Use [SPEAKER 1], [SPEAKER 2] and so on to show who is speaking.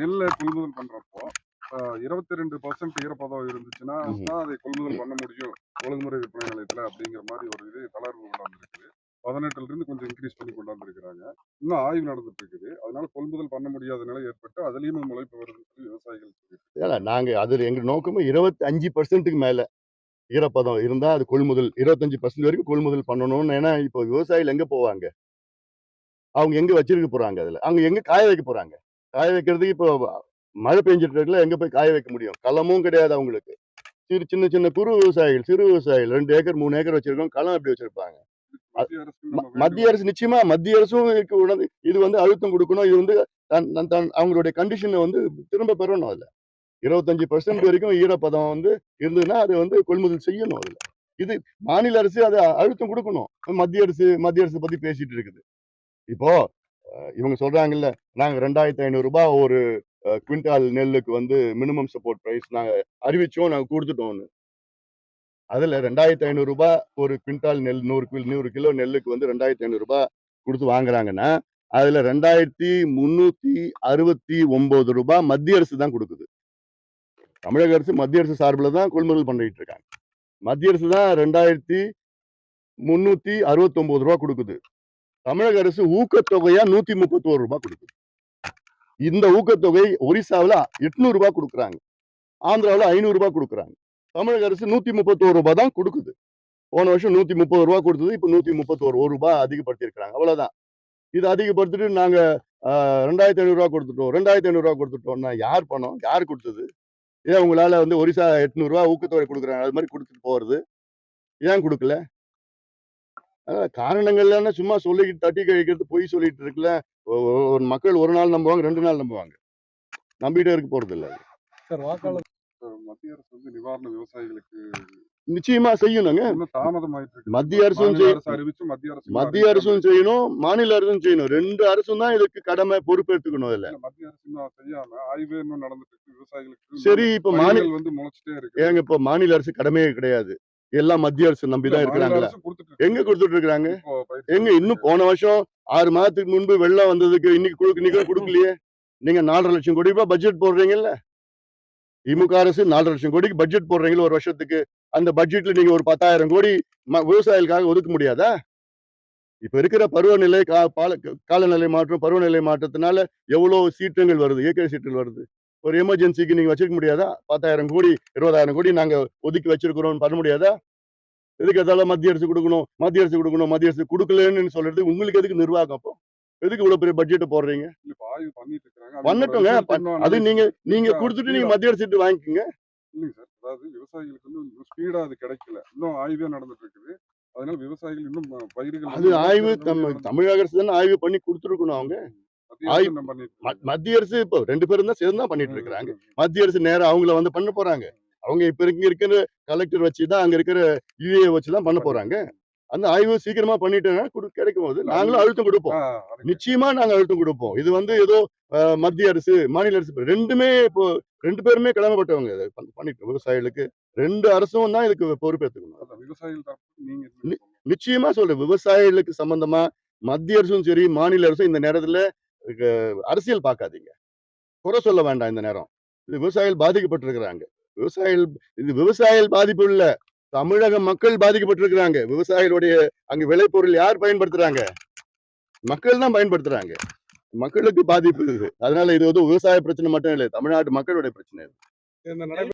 [SPEAKER 1] நெல்லை கொள்முதல் பண்றப்போ இருபத்தி ரெண்டு பர்சன்ட் ஈரப்பதம் இருந்துச்சுன்னா. தான் அதை கொள்முதல் பண்ண முடியும்? ஒழுங்குமுறை விற்பனை நிலையத்துல அப்படிங்கிற மாதிரி ஒரு இது தளர்வு கொண்டாந்துருக்குது. பதினெட்டுல இருந்து கொஞ்சம் இன்க்ரீஸ் பண்ணி கொண்டாந்துருக்காங்க இன்னும் ஆய்வு நடந்துட்டு இருக்குது அதனால கொள்முதல் பண்ண முடியாத நிலை ஏற்பட்டு அதுலயும் முளைப்பு வருதுன்னு சொல்லி விவசாயிகள்.
[SPEAKER 2] ஏன்னா நாங்க அது எங்க நோக்கமும் இருபத்தி அஞ்சு பர்சன்ட்டுக்கு மேல ஈரப்பதம் இருந்தா அது கொள்முதல் இருபத்தஞ்சு பர்சன்ட் வரைக்கும் கொள்முதல் பண்ணணும்னு ஏன்னா இப்போ விவசாயிகள் எங்க போவாங்க? அவங்க எங்க வச்சிருக்க போறாங்க அதுல? அவங்க எங்க காய வைக்க போறாங்க? காய வைக்கிறதுக்கு இப்போ மழை பெஞ்சிட்டு இருக்குல்ல எங்க போய் காய வைக்க முடியும்? களமும் கிடையாது அவங்களுக்கு. சிறு சின்ன சின்ன குறு விவசாயிகள் சிறு விவசாயிகள் ரெண்டு ஏக்கர் மூணு ஏக்கர் வச்சிருக்கோம் களம் எப்படி வச்சிருப்பாங்க?
[SPEAKER 1] மத்திய அரசு
[SPEAKER 2] நிச்சயமா மத்திய அரசும் இது வந்து அழுத்தம் கொடுக்கணும். இது வந்து தன் தன் அவங்களுடைய கண்டிஷனை வந்து திரும்ப பெறணும் அதுல. இருபத்தஞ்சு பர்சன்ட் வரைக்கும் ஈரப்பதம் வந்து இருந்ததுன்னா அது வந்து கொள்முதல் செய்யணும் அதுல. இது மாநில அரசு அதை அழுத்தம் கொடுக்கணும். மத்திய அரசு மத்திய அரசு பத்தி பேசிட்டு இருக்குது. இப்போ இவங்க சொல்றாங்கல்ல நாங்க ரெண்டாயிரத்தி ஐநூறு ரூபாய் ஒரு குவிண்டால் நெல்லுக்கு வந்து மினிமம் சப்போர்ட் பிரைஸ் நாங்க அறிவிச்சோம் நாங்க கொடுத்துட்டோம்னு. அதுல ரெண்டாயிரத்தி ஐநூறு ரூபாய் ஒரு குவிண்டால் நெல் நூறு கிலோ நூறு கிலோ நெல்லுக்கு வந்து ரெண்டாயிரத்தி ஐநூறு ரூபாய் கொடுத்து வாங்குறாங்கன்னா அதுல ரெண்டாயிரத்தி முன்னூத்தி அறுபத்தி ஒன்பது ரூபாய் மத்திய அரசு தான் கொடுக்குது. தமிழக அரசு மத்திய அரசு சார்பில் தான் கொள்முதல் பண்ணிட்டு இருக்காங்க. மத்திய அரசு தான் ரெண்டாயிரத்தி முன்னூத்தி அறுபத்தி ஒன்பது ரூபாய் கொடுக்குது. தமிழக அரசு ஊக்கத்தொகையா நூத்தி முப்பத்தோரு ரூபாய் கொடுக்குது. இந்த ஊக்கத்தொகை ஒரிசாவில் எட்நூறு ரூபாய் கொடுக்குறாங்க. ஆந்திராவில் ஐநூறு ரூபாய் கொடுக்குறாங்க. தமிழக அரசு நூத்தி முப்பத்தோரு ரூபாய் தான் கொடுக்குது. போன வருஷம் நூத்தி முப்பது ரூபாய் கொடுத்தது இப்போ நூத்தி முப்பத்தோரு ஒரு ரூபாய் அதிகப்படுத்திருக்காங்க அவ்வளவுதான். இது அதிகப்படுத்திட்டு நாங்க ஆஹ், ரெண்டாயிரத்தி ஐநூறு கொடுத்துட்டோம் ரெண்டாயிரத்தி ஐநூறு கொடுத்துட்டோம்னா யார் பணம்? யார் கொடுத்தது? ஏன் உங்களால வந்து ஒரிசா எட்நூறுரூவா ஊக்கத்தொகை கொடுக்குறாங்க? அது மாதிரி கொடுத்துட்டு போறது ஏன் கொடுக்கல? காரணங்கள்லாம் சும்மா சொல்லிக்கிட்டு தட்டி கழிக்கிறது பொய் சொல்லிட்டு இருக்குல்ல. ஒரு மக்கள் ஒரு நாள் நம்புவாங்க ரெண்டு நாள் நம்புவாங்க. நம்பிட்டே இருக்க போறது இல்ல
[SPEAKER 3] சார் வாக்காளர்
[SPEAKER 1] மத்திய அரசு வந்து நிவாரண விவசாயிகளுக்கு
[SPEAKER 2] நிச்சயமா செய்யணுங்க.
[SPEAKER 1] இன்னும் தாமதமாயிட்டு இருக்கு.
[SPEAKER 2] மத்திய அரசும்
[SPEAKER 1] மத்திய அரசு
[SPEAKER 2] மத்திய அரசும் செய்யணும் மாநில அரசும் செய்யணும். ரெண்டு அரசும் தான் இதுக்கு கடமை பொறுப்பேற்றுக்கணும் இதுல
[SPEAKER 1] இல்ல, மத்திய அரசு இன்னும் செய்யாம ஆய்வே இன்னும் நடந்துட்டு இருக்கு. விவசாயிகளுக்கு
[SPEAKER 2] சரி இப்ப மாநில
[SPEAKER 1] வந்து முளைச்சிட்டே இருக்கு
[SPEAKER 2] ஏங்க இப்ப மாநில அரசு கடமையே கிடையாது. எல்லாம் மத்திய அரசு நம்பிதான்
[SPEAKER 1] மாநில
[SPEAKER 2] இருக்கிறாங்களா?
[SPEAKER 1] அரசு கொடுத்துட்டு இருக்கு.
[SPEAKER 2] எங்க கொடுத்துட்டு இருக்காங்க எங்க இன்னும் போன வருஷம் ஆறு மாதத்துக்கு முன்பு வெள்ளம் வந்ததுக்கு இன்னைக்கு கொடுக்க இன்னைக்கு கொடுக்கலையே. நீங்க நாலரை லட்சம் கோடி ரூபாய் பட்ஜெட் போடுறீங்கல்ல? திமுக அரசு நாலரை லட்சம் கோடிக்கு பட்ஜெட் போடுறீங்களா ஒரு வருஷத்துக்கு. அந்த பட்ஜெட்ல நீங்க ஒரு பத்தாயிரம் கோடி விவசாயிகளுக்காக ஒதுக்க முடியாதா? இப்ப இருக்கிற பருவநிலை காலநிலை மாற்றம் பருவநிலை மாற்றத்தினால எவ்வளவு சீற்றங்கள் வருது? இயற்கை சீற்றங்கள் வருது. ஒரு எமர்ஜென்சிக்கு நீங்க வச்சிருக்க முடியாதா? பத்தாயிரம் கோடி இருபதாயிரம் கோடி நாங்க ஒதுக்கி வச்சிருக்கிறோம். பண்ண முடியாதா? எதுக்கு எதால மத்திய அரசு கொடுக்கணும் மத்திய அரசு கொடுக்கணும் மத்திய அரசு கொடுக்கலன்னு சொல்றது உங்களுக்கு எதுக்கு நிர்வாகம் அப்போ? எதுக்கு இவ்வளவு பெரிய பட்ஜெட் போடுறீங்க? பண்ணட்டுங்க. அது நீங்க நீங்க கொடுத்துட்டு நீங்க மத்திய அரசு வாங்கிக்கோங்க.
[SPEAKER 1] இல்லைங்க சார். அதாவது விவசாயிகளுக்கு இன்னும் ஸ்பீடா அது கிடைக்கல. இன்னும் ஆய்வே நடந்துட்டு இருக்குது. அதனால விவசாயிகள் இன்னும் பயிர்கள்
[SPEAKER 2] அது ஆய்வு தமிழக அரசு தானே ஆய்வு பண்ணி கொடுத்துருக்கணும் அவங்க.
[SPEAKER 1] மத்திய அரசு
[SPEAKER 2] இப்போ ரெண்டு பேரும் தான் சேர்ந்து தான் பண்ணிட்டு இருக்கிறாங்க. மத்திய அரசு நேரா அவங்கள வந்து பண்ண போறாங்க. அவங்க இப்ப இங்க இருக்கிற கலெக்டர் வச்சு தான் அங்க இருக்கிற யூஏ வச்சு தான் பண்ண போறாங்க. அந்த ஆய்வு சீக்கிரமா பண்ணிட்டேன்னா கொடு- கிடைக்கும் போது நாங்களும் அழுத்தம் கொடுப்போம். நிச்சயமா நாங்க அழுத்தம் கொடுப்போம். இது வந்து ஏதோ மத்திய அரசு மாநில அரசு ரெண்டுமே இப்போ ரெண்டு பேருமே கடமைப்பட்டவங்க. பண்ணிட்டு விவசாயிகளுக்கு ரெண்டு அரசும் தான் இதுக்கு பொறுப்பேற்றுக்கணும்? நிச்சயமா சொல்றேன். விவசாயிகளுக்கு சம்பந்தமா மத்திய அரசும் சரி மாநில அரசும் இந்த நேரத்துல அரசியல் பார்க்காதீங்க. குறை சொல்ல வேண்டாம் இந்த நேரம். இது விவசாயிகள் பாதிக்கப்பட்டிருக்கிறாங்க. விவசாயிகள் இது விவசாயிகள் பாதிப்பு இல்ல. தமிழக மக்கள் பாதிக்கப்பட்டிருக்கிறாங்க. விவசாயிகளுடைய அங்க விளைபொருள் யார் பயன்படுத்துறாங்க? மக்கள் தான் பயன்படுத்துறாங்க. மக்களுக்கு பாதிப்பு இருக்குது அதனால இது வந்து விவசாய பிரச்சனை மட்டும் இல்லை தமிழ்நாட்டு மக்களுடைய பிரச்சனை இது.